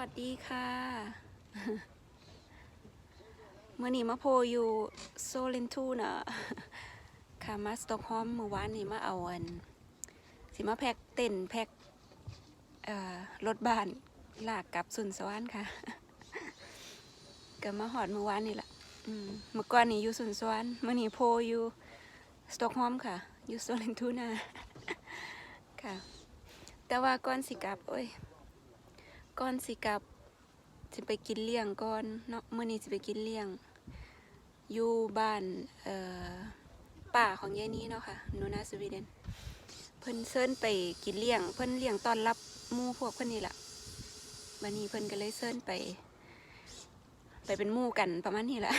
วัสดีค่ะเมื่อนี้มาโพอยู่โซเลนทูนะค่ะมาสต็อกฮล์มเมื่อวานนี้มาเอาอัน สิมาแพ็กเต็นแพ็กรถบ้านลากกลับสุนสวรรค์ค่ะก็มาหอดเมื่อวานนี่แหละเมื่อก่อนนี่อยู่สุนสวรรค์เมื่อนี้โพอยู่สต็อกฮล์มค่ะอยู่โซเลนทูนาค่ะ แต่ว่าก่อนสิกลับโอ้ย ก่อนสิกลับสิไปกินเลี้ยงก่อนเนาะเมื่อนี้สิไปกินเลี้ยง อยู่บ้านเอ่อป่าของยายนี้เนาะค่ะโนนาสวีเดน เพิ่นเซิญไปกินเลี้ยง เพิ่นเลี้ยงต้อนรับมู่พวกเพิ่นนี่แหละวันนี้เพิ่นก็เลยเซิญไป ไปเป็นมู่กันประมาณนี้แหละ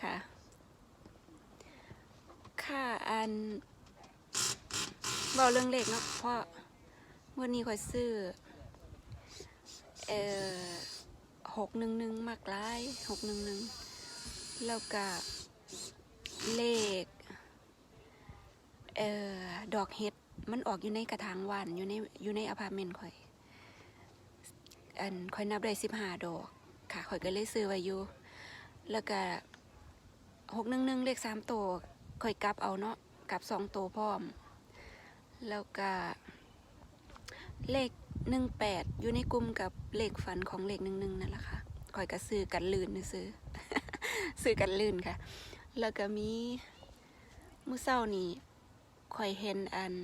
ค่ะค่าอันเบาเรื่องเลขเนาะเพราะวันนี้คอยซื้อ ออหกหนึ่งหนึ่งมากหลายหกหนึ่งหนึ่งแล้วก็เลขเอ่อดอกเห็ดมันออกอยู่ในกระถางหวานอยู่ในอยู่ในอพาร์ตเมนต์ข่อย อันข่อยนับได้สิบห้าดอก ค่ะข่อยก็เลยซื้อไว้อยู่ แล้วก็หกหนึ่งหนึ่งเลขสามตัวข่อยกลับเอาเนาะกลับสองตัวพร้อม แล้วก็เลข หนึ่งแปดอยู่ในกลุ่มกับเลขฝันของเลขหนึ่งหนึ่งนั่นแหละค่ะคอยก็ซื้อกันลื่นนะซื้อซื้อกันลื่นค่ะ แล้วก็มีมือเช้านี้คอยเห็นอัน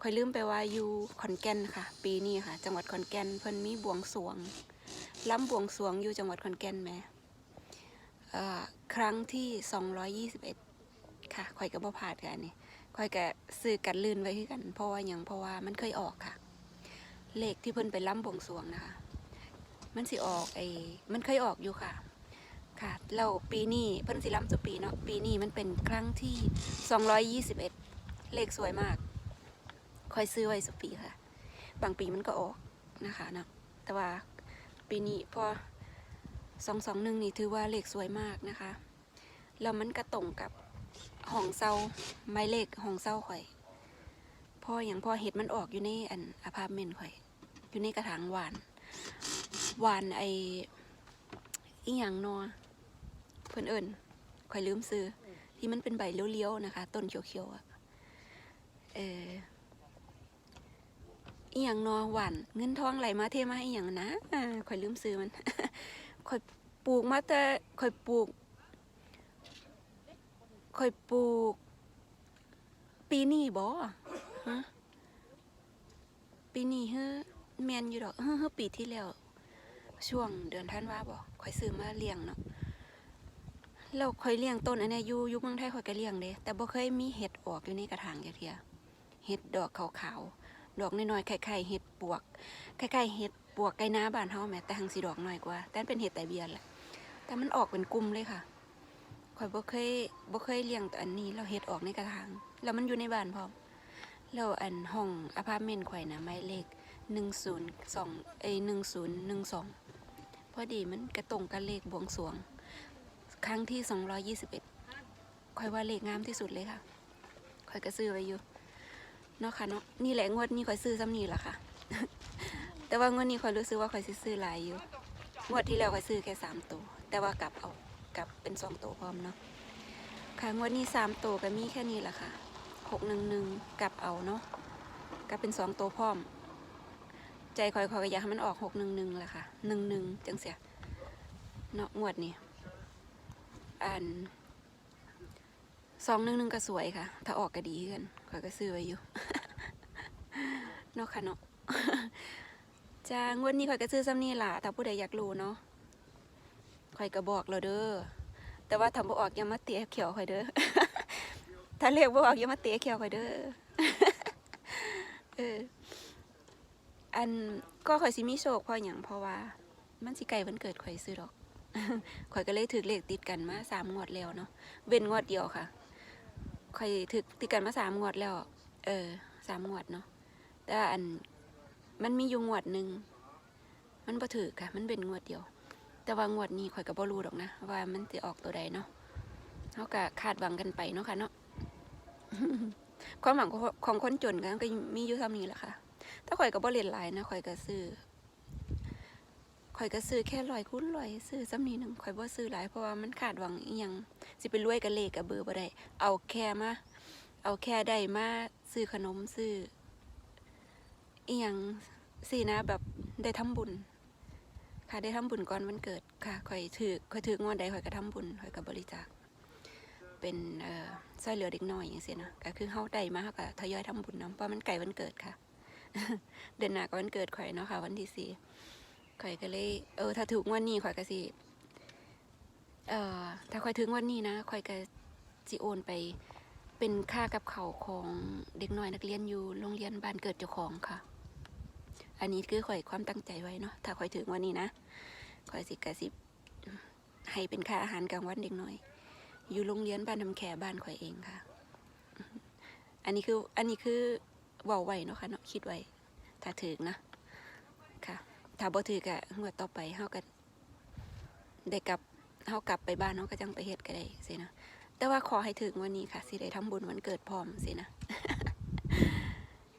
คอยลืมไปว่าอยู่ขอนแก่นค่ะ ปีนี้ค่ะ จังหวัดขอนแก่นเพิ่นมีบวงสวงล้ำบวงสวงอยู่จังหวัดขอนแก่นแหมเอ่อครั้งที่221ค่ะคอยก็บ่พลาดค่ะอันนี่คอยก็ซื้อกันลื่นไว้คือกัน เพราะว่าหยังเพราะว่ามันเคยออกค่ะ เลขที่เพิ่นไปล้ำบวงสรวงนะคะ มันสิออกไอ้มันเคยออกอยู่ค่ะ ค่ะแล้วปีนี้เพิ่นสิล้ำจุปีเนาะปีนี้มันเป็นครั้งที่ 221 เลขสวยมาก คอยซื้อไว้สุปีค่ะ บางปีมันก็ออกนะคะเนาะแต่ว่าปีนี้พอ221นี่ถือว่าเลขสวยมากนะคะ แล้วมันก็ตรงกับห้องเซาไม้เลขห้องเซาข่อยพ่ออย่างพ่อเห็ดมันออกอยู่ในอันอพาร์ตเมนต์ข่อย อยู่ในกระถางหวานหวานไออีหยังนอเพื่อนเอิญข่อยลืมซื้อที่มันเป็นใบเลี้ยวๆนะคะ ต้นเขียวๆอะเอออีหยังนอหวานเงินทองไหลมาเทมาอีหยังนะอ่าข่อยลืมซื้อมันข่อยปลูกมาแต่ข่อยปลูกข่อยปลูก ปีนี้บ่ฮะปีนี้เฮ้อ แมนอยู่ดอกเฮ้อปีที่แล้วช่วงเดือนธันวาบ่ข่อยซื้อมาเลี้ยงเนาะแล้วข่อยเลี้ยงต้นอันนี้ยอยู่ยู่เมืองไทยข่อยก็เลี้ยงเด้แต่บ่เคยมีเห็ดออกอยู่ในกระถางจักเทียเห็ดดอกขาวๆดอกน้อยๆคล้ายๆเห็ดปวกคล้ายๆเห็ดปวกไก่น้าบ้านเฮาแหมแต่หังสิดอกน้อยกว่า แต่เป็นเห็ดแต่เบียนแหละแต่มันออกเป็นกลุ่มเลยค่ะข่อยบ่เคยบ่เคยเลี้ยงตัวอันนี้แล้วเห็ดออกในกระถางแล้วมันอยู่ในบ้านพร้อมแล้วอันห้องอพาร์ตเมนต์ข่อยนะหมายเลข หนึ่งศูนย์สองเอหนึ่งศูนย์หนึ่งสองพอดีมันกระตรงกับเลขบวงสรวง ครั้งที่สองร้อยี่สิบเอ็ดข่อยว่าเลขงามที่สุดเลยค่ะข่อยก็ซื้อไว้อยู่เนาะค่ะเนาะนี่แหละงวดนี้ข่อยซื้อซ้ำนี่แหละค่ะ แต่ว่างวดนี้ข่อยรู้สึกว่าข่อยซื้อหลายอยู่งวดที่แล้วข่อยซื้อแค่สามตัวแต่ว่ากลับเอากลับเป็นสองตัวพร้อมเนาะค่ะงวดนี้สามตัวก็มีแค่นี้แหละค่ะหกหนึ่งหนึ่งกลับเอาเนาะกลับเป็นสองตัวพร้อม ใจคอยคอยก็อยากให้มันออกหกหนึ่งหนึ่งแหละค่ะหนึ่งหนึ่งจังเสียเนาะงวดนี้อันสองหนึ่งหนึ่งก็สวยค่ะ ถ้าออกก็ดีกันคอยก็ซื้อไว้อยู่เนาะค่ะเนาะจ้างวดนี้คอยก็ซื้อซ้ำนี่ล่ะถ้าผู้ใดอยากรู้เนาะคอยก็บอกเราเด้อแต่ว่าถ้าบ่ออกย่ามาเตะเขียวคอยเด้อถ้าเรียกว่ออกย่ามาเตะแขวข่อยเด้อเออ อันก็ข่อยสิมีโชคเพราะหยังเพราะว่า มันสิไก่วันเกิดข่อยซื้อดอกข่อยก็เลยถือเลขติดกันมาสามงวดแล้วเนาะเว้นงวดเดียวค่ะข่อยถือติดกันมาสามงวดแล้ว เออสามงวดเนาะแต่อันมันมีอยู่งวดหนึ่งมันบ่ถือค่ะ มันเป็นงวดเดียว แต่ว่างวดนี้ข่อยก็บ่รู้ดอกนะว่ามันจะออกตัวใดเนาะเขาก็คาดหวังกันไปเนาะค่ะเนาะความหวังของคนจนก็ก็มีอยู่เท่านี้แหละค่ะ ถ้าข่อยก็บ่เรียนหลายนะข่อยก็ซื้อข่อยก็ซื้อแค่ร้อยคูณร้อยซื้อซ้ำนี้หนึ่งข่อยบ่ซื้อหลายเพราะว่ามันขาดหวังอีหยังสิไปรวยกับเลขกับเบอร์บ่ได้เอาแค่มาเอาแค่ได้มาซื้อขนมซื้ออีหยังสินะแบบได้ทำบุญ ค่ะได้ทำบุญก่อนวันเกิดค่ะข่อยถือข่อยถืองวดใดข่อยก็ทำบุญข่อยก็บริจาคเป็นเอ่อช่วยเหลือเด็กน้อยอย่างเสียนะก็คือเฮาได้มาเฮาก็ทยอยทำบุญนํเพราะมันใกล้วันเกิดค่ะ เดือนหน้าก็วันเกิดข่อยเนาะค่ะ วันที่สี่ข่อยก็เลยเออถ้าถูกงวันนี้ข่อยก็สิเอ่อถ้าข่อยถึงวันนี้นะข่อยก็สิโอนไปเป็นค่ากับเขาของเด็กน้อยนักเรียนอยู่โรงเรียนบ้านเกิดเจ้าของค่ะ อันนี้คือข่อยความตั้งใจไว้เนาะถ้าข่อยถึงวันนี้นะข่อยสิกระสิบให้เป็นค่าอาหารกลางวันเด็กน้อย อยู่โรงเรียนบ้านทำแขบ้านข่อยเองค่ะ อันนี้คืออันนี้คือ เว่าไว้เนาะค่ะเนาะคิดไว้ ถ้าถึงนะ ค่ะ ถ้าบ่ถือกะงวดต่อไปเฮาก็ได้กลับเฮากลับไปบ้านเฮาก็จังไปเฮ็ดก็ได้สินะ แต่ว่าขอให้ถึงวันนี้ค่ะ สิได้ทำบุญวันเกิดพร้อมสินะ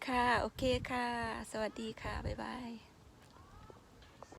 ค่ะ โอเคค่ะ สวัสดีค่ะ บ๊ายบาย